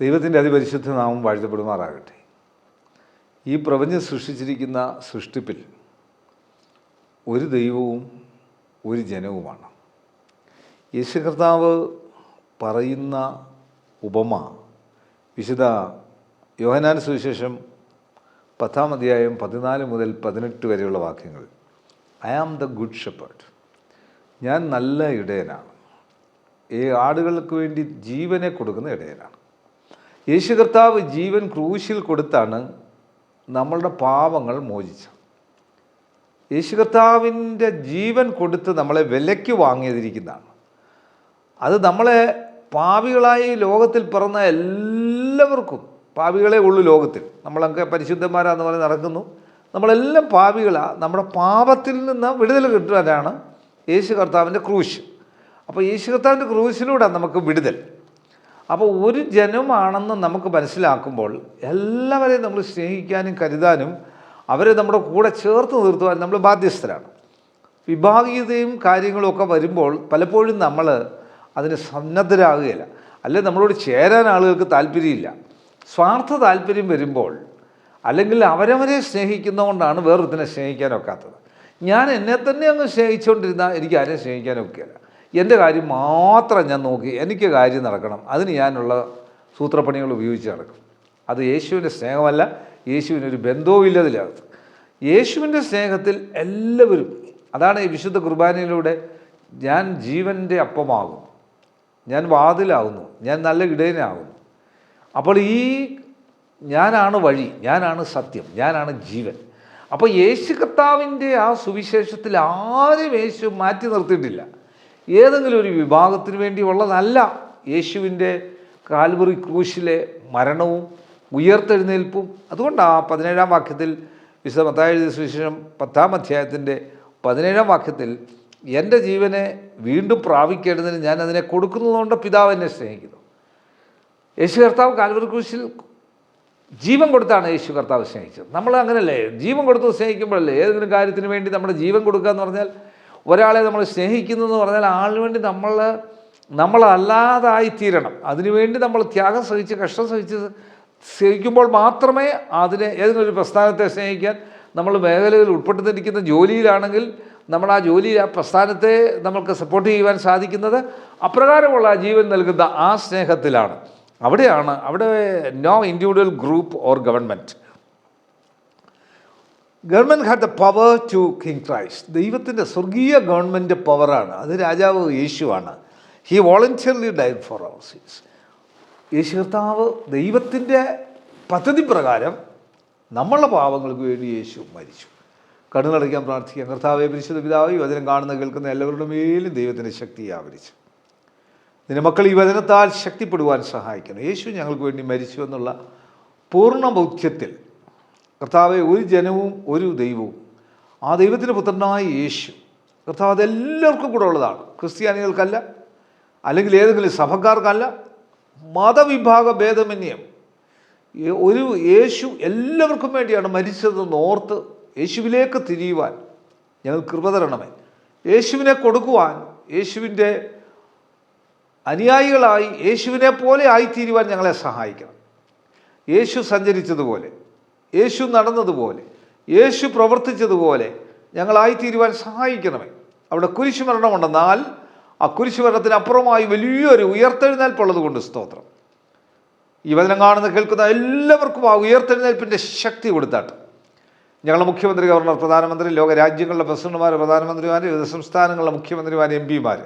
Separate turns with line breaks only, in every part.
ദൈവത്തിന്റെ അതിപരിശുദ്ധ നാമം വാഴ്ത്തപ്പെടുമാറാകട്ടെ. ഈ പ്രപഞ്ചം സൃഷ്ടിച്ചിരിക്കുന്ന സൃഷ്ടിപ്പിൽ ഒരു ദൈവവും ഒരു ജനവുമാണ്. യേശു കർത്താവ് പറയുന്ന ഉപമ വിശുദ്ധ യോഹനാൻ സുവിശേഷം പത്താം അധ്യായം പതിനാല് മുതൽ പതിനെട്ട് വരെയുള്ള വാക്യങ്ങൾ. I am the good shepherd. ഞാൻ നല്ല ഇടയനാണ്. ഈ ആടുകൾക്ക് വേണ്ടി ജീവനെ കൊടുക്കുന്ന ഇടയനാണ്. യേശു കർത്താവ് ജീവൻ ക്രൂശിൽ കൊടുത്താണ് നമ്മളുടെ പാവങ്ങൾ മോചിച്ചത്. യേശു കർത്താവിന്റെ ജീവൻ കൊടുത്ത് നമ്മളെ വിലയ്ക്ക് വാങ്ങിയതിരിക്കുന്നതാണ്. അത് നമ്മളെ പാവികളായി ലോകത്തിൽ പിറന്ന എല്ലാവർക്കും പാവികളെ ഉള്ളു ലോകത്തിൽ. നമ്മളൊക്കെ പരിശുദ്ധന്മാരാന്ന് പറഞ്ഞ് നടക്കുന്നു. നമ്മളെല്ലാം പാവികളാണ് നമ്മുടെ പാപത്തിൽ നിന്ന് വിടുതൽ കിട്ടാനാണ് യേശു കർത്താവിന്റെ ക്രൂശ്. അപ്പോൾ യേശു കർത്താവിന്റെ ക്രൂശിലൂടെ നമുക്ക് വിടുതൽ. അപ്പോൾ ഒരു ജനമാണെന്ന് നമുക്ക് മനസ്സിലാക്കുമ്പോൾ എല്ലാവരെയും നമ്മൾ സ്നേഹിക്കാനും കരുതാനും അവരെ നമ്മുടെ കൂടെ ചേർത്ത് നിർത്തുവാൻ നമ്മൾ ബാധ്യസ്ഥരാണ്. വിഭാഗീയതയും കാര്യങ്ങളും ഒക്കെ വരുമ്പോൾ പലപ്പോഴും നമ്മൾ അതിന് സന്നദ്ധരാകുകയില്ല. അല്ലെ നമ്മളോട് ചേരാൻ ആളുകൾക്ക് താല്പര്യമില്ല. സ്വാർത്ഥ താല്പര്യം വരുമ്പോൾ അല്ലെങ്കിൽ അവരവരെ സ്നേഹിക്കുന്നതുകൊണ്ടാണ് വേറൊരുത്തിനെ സ്നേഹിക്കാനൊക്കാത്തത്. ഞാൻ എന്നെ തന്നെ അങ്ങ് സ്നേഹിച്ചുകൊണ്ടിരുന്നാൽ എനിക്ക് ആരെയും സ്നേഹിക്കാനൊക്കെയില്ല എന്റെ കാര്യം മാത്രം ഞാൻ നോക്കി എനിക്ക് കാര്യം നടക്കണം. അതിന് ഞാനുള്ള സൂത്രപ്പണികൾ ഉപയോഗിച്ച് നടക്കും. അത് യേശുവിന്റെ സ്നേഹമല്ല യേശുവിനൊരു ബന്ധവുമില്ലതിലകത്ത് യേശുവിന്റെ സ്നേഹത്തിൽ എല്ലാവരും അതാണ് ഈ വിശുദ്ധ കുർബാനയിലൂടെ ഞാൻ ജീവന്റെ അപ്പമാകും ഞാൻ വാതിലാകുന്നു ഞാൻ നല്ല ഇടയനാകുന്നു. അപ്പോൾ ഈ ഞാനാണ് വഴി ഞാനാണ് സത്യം ഞാനാണ് ജീവൻ. അപ്പോൾ യേശു കർത്താവിന്റെ ആ സുവിശേഷത്തിൽ ആരും യേശു മാറ്റി നിർത്തിയിട്ടില്ല. ഏതെങ്കിലും ഒരു വിഭാഗത്തിന് വേണ്ടി ഉള്ളതല്ല യേശുവിന്റെ കാൽവറി ക്രൂശിലെ മരണവും ഉയർത്തെഴുന്നേൽപ്പും. അതുകൊണ്ട് ആ പതിനേഴാം വാക്യത്തിൽ വിശുദ്ധ മത്തായ സുവിശേഷം പത്താം അധ്യായത്തിന്റെ പതിനേഴാം വാക്യത്തിൽ എന്റെ ജീവനെ വീണ്ടും പ്രാപിക്കേണ്ടതിന് ഞാൻ അതിനെ കൊടുക്കുന്നതുകൊണ്ട് പിതാവ് എന്നെ സ്നേഹിക്കുന്നു. യേശു കർത്താവ് കാൽവറി ക്രൂശിൽ ജീവൻ കൊടുത്താണ് യേശു കർത്താവ് സ്നേഹിച്ചത്. നമ്മൾ അങ്ങനല്ലേ? ജീവൻ കൊടുത്ത് സ്നേഹിക്കുമ്പോഴല്ലേ? ഏതെങ്കിലും കാര്യത്തിന് വേണ്ടി നമ്മുടെ ജീവൻ കൊടുക്കുക എന്ന് പറഞ്ഞാൽ ഒരാളെ നമ്മൾ സ്നേഹിക്കുന്നു എന്ന് പറഞ്ഞാൽ ആളിന് വേണ്ടി നമ്മൾ നമ്മളല്ലാതായി തീരണം. അതിനുവേണ്ടി നമ്മൾ ത്യാഗം സഹിച്ച് കഷ്ടം സഹിച്ച് സ്നേഹിക്കുമ്പോൾ മാത്രമേ അതിനെ ഏതെങ്കിലും ഒരു പ്രസ്ഥാനത്തെ സ്നേഹിക്കാൻ നമ്മൾ മേഖലകളിൽ ഉൾപ്പെട്ടിരിക്കുന്ന ജോലിയിലാണെങ്കിൽ നമ്മൾ ആ ജോലി ആ പ്രസ്ഥാനത്തെ നമ്മൾക്ക് സപ്പോർട്ട് ചെയ്യുവാൻ സാധിക്കുന്നത് അപ്രകാരമുള്ള ജീവൻ നൽകുന്ന ആ സ്നേഹത്തിലാണ്. അവിടെയാണ് അവിടെ no individual group or government government had the power to king Christ ദൈവത്തിന്റെ സ്വർഗീയ ഗവൺമെന്റ് പവറാണ് അത് രാജാവ് യേശുവാണ്. He voluntarily died for our സീസ് യേശു കർത്താവ് ദൈവത്തിന്റെ പദ്ധതി പ്രകാരം നമ്മളുടെ പാവങ്ങൾക്ക് വേണ്ടി യേശു മരിച്ചു. കണ്ണുകളടയ്ക്കാൻ പ്രാർത്ഥിക്കാം. കർത്താവെ പരിശുദ്ധ പിതാവ് ഈ വചനം കാണുന്ന കേൾക്കുന്ന എല്ലാവരുടെ മേലും ദൈവത്തിന്റെ ശക്തി ആവരിച്ചു. നിന്റെ മക്കൾ ഈ വചനത്താൽ ശക്തിപ്പെടുവാൻ സഹായിക്കണം. യേശു ഞങ്ങൾക്ക് വേണ്ടി മരിച്ചു എന്നുള്ള പൂർണ ബോധ്യത്തിൽ കർത്താവെ ഒരു ജനവും ഒരു ദൈവവും. ആ ദൈവത്തിന്റെ പുത്രനായ യേശു. കർത്താവ് അതെല്ലാവർക്കും കൂടെ ഉള്ളതാണ്. ക്രിസ്ത്യാനികൾക്കല്ല അല്ലെങ്കിൽ ഏതെങ്കിലും സഭക്കാർക്കല്ല മതവിഭാഗ ഭേദമന്യം. ഒരു യേശു എല്ലാവർക്കും വേണ്ടിയാണ് മരിച്ചതെന്ന് ഓർത്ത് യേശുവിലേക്ക് തിരിയുവാൻ ഞങ്ങൾ കൃപ തരണമേ. യേശുവിനെ കൊടുക്കുവാൻ യേശുവിന്റെ അനുയായികളായി യേശുവിനെ പോലെ ആയിത്തീരുവാൻ ഞങ്ങളെ സഹായിക്കണം. യേശു സഞ്ചരിച്ചതുപോലെ. യേശു നടന്നതുപോലെ യേശു പ്രവർത്തിച്ചതുപോലെ ഞങ്ങളായിത്തീരുവാൻ സഹായിക്കണമേ. അവിടെ കുരിശുമരണമുണ്ടെന്നാൽ ആ കുരിശുമരണത്തിന് അപ്പുറമായി വലിയൊരു ഉയർത്തെഴുന്നേൽപ്പുള്ളത് കൊണ്ട് സ്തോത്രം. ഈ വചനം കാണുന്ന കേൾക്കുന്ന എല്ലാവർക്കും ആ ഉയർത്തെഴുന്നേൽപ്പിന്റെ ശക്തി കൊടുത്താട്ട്. ഞങ്ങളുടെ മുഖ്യമന്ത്രി ഗവർണർ പ്രധാനമന്ത്രി ലോക രാജ്യങ്ങളുടെ പ്രസിഡന്റുമാർ പ്രധാനമന്ത്രിമാർ വിവിധ സംസ്ഥാനങ്ങളിലെ മുഖ്യമന്ത്രിമാർ എം പിമാർ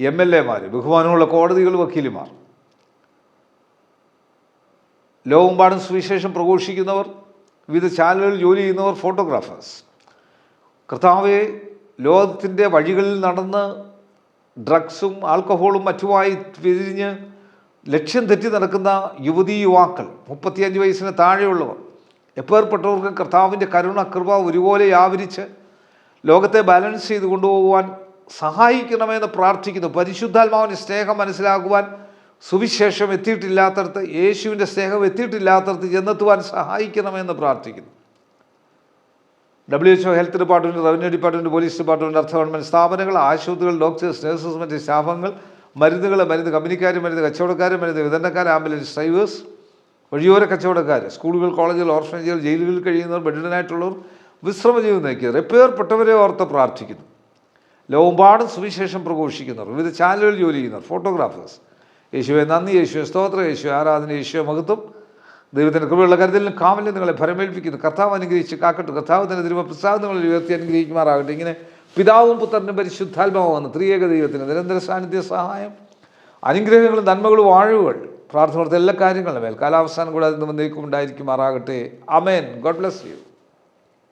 എം എൽ എമാർ ബഹുമാനമുള്ള കോടതികൾ വക്കീലുമാർ. ലോകമെമ്പാടും സുവിശേഷം പ്രഘോഷിക്കുന്നവർ വിവിധ ചാനലുകളിൽ ജോലി ചെയ്യുന്നവർ ഫോട്ടോഗ്രാഫേഴ്സ്. കർത്താവെ ലോകത്തിന്റെ വഴികളിൽ നടന്ന് ഡ്രഗ്സും ആൽക്കഹോളും മറ്റുമായി പിരിഞ്ഞ് ലക്ഷ്യം തെറ്റി നടക്കുന്ന യുവതീ യുവാക്കൾ മുപ്പത്തിയഞ്ച് വയസ്സിന് താഴെയുള്ളവർ എപ്പേർപ്പെട്ടവർക്കും കർത്താവിന്റെ കരുണ കൃപ ഒരുപോലെ ആവരിച്ച് ലോകത്തെ ബാലൻസ് ചെയ്ത് കൊണ്ടുപോകുവാൻ സഹായിക്കണമെന്ന് പ്രാർത്ഥിക്കുന്നു. പരിശുദ്ധാത്മാവിന്റെ സ്നേഹം മനസ്സിലാക്കുവാൻ സുവിശേഷം എത്തിയിട്ടില്ലാത്തടത്ത് യേശുവിന്റെ സ്നേഹം എത്തിയിട്ടില്ലാത്തടത്ത് ചെന്നെത്തുവാൻ സഹായിക്കണമെന്ന് പ്രാർത്ഥിക്കുന്നു. WHO health department revenue department police department അർത്ഥ ഗവൺമെന്റ് സ്ഥാപനങ്ങൾ ആശുപത്രികൾ ഡോക്ടേഴ്സ് നഴ്സസ് മറ്റ് സ്റ്റാഫങ്ങൾ മരുന്നുകൾ മരുന്ന് കമ്പനിക്കാർ മരുന്ന് കച്ചവടക്കാർ മരുന്ന് വിതരണക്കാർ ആംബുലൻസ് ഡ്രൈവേഴ്സ് വഴിയോര കച്ചവടക്കാർ സ്കൂളുകൾ കോളേജുകൾ ഓർഫനേജുകൾ ജയിലുകളിൽ കഴിയുന്നവർ ബെഡിഡനായിട്ടുള്ളവർ വിശ്രമ ജീവിതം നയിക്കുക റിപ്പയർപ്പെട്ടവരെ ഓർത്ത് പ്രാർത്ഥിക്കുന്നു. ലോകമ്പാടും സുവിശേഷം പ്രഘോഷിക്കുന്നവർ വിവിധ ചാനലുകളിൽ ജോലി ചെയ്യുന്നവർ ഫോട്ടോഗ്രാഫേഴ്സ് യേശുവെ നന്ദി യേശുവെ സ്തോത്ര യേശു ആരാധന യേശുവെ മഹത്വം. ദൈവത്തിന്റെ കൃപയുള്ള കരുതലിനും കാവലിനും നിങ്ങളെ ഭരമേൽപ്പിക്കുന്നു. കർത്താവ് അനുഗ്രഹിച്ച് കാക്കട്ടെ. കർത്താവ് തന്നെ തിരുമ പ്രസാദങ്ങളിൽ ഉയർത്തി അനുഗ്രഹിക്കുമാറാകട്ടെ. ഇങ്ങനെ പിതാവും പുത്രനും പരിശുദ്ധാത്മാവാണ് ത്രിയേക ദൈവത്തിന് നിരന്തര സാന്നിധ്യ സഹായം അനുഗ്രഹങ്ങളും നന്മകളും വാഴുകൾ പ്രാർത്ഥന എല്ലാ കാര്യങ്ങളും മേൽ കാലാവസ്ഥാനം കൂടാതെ നന്നേക്കും ഉണ്ടായിരിക്കുമാറാകട്ടെ അമേൻ ഗോഡ് ബ്ലസ് യു.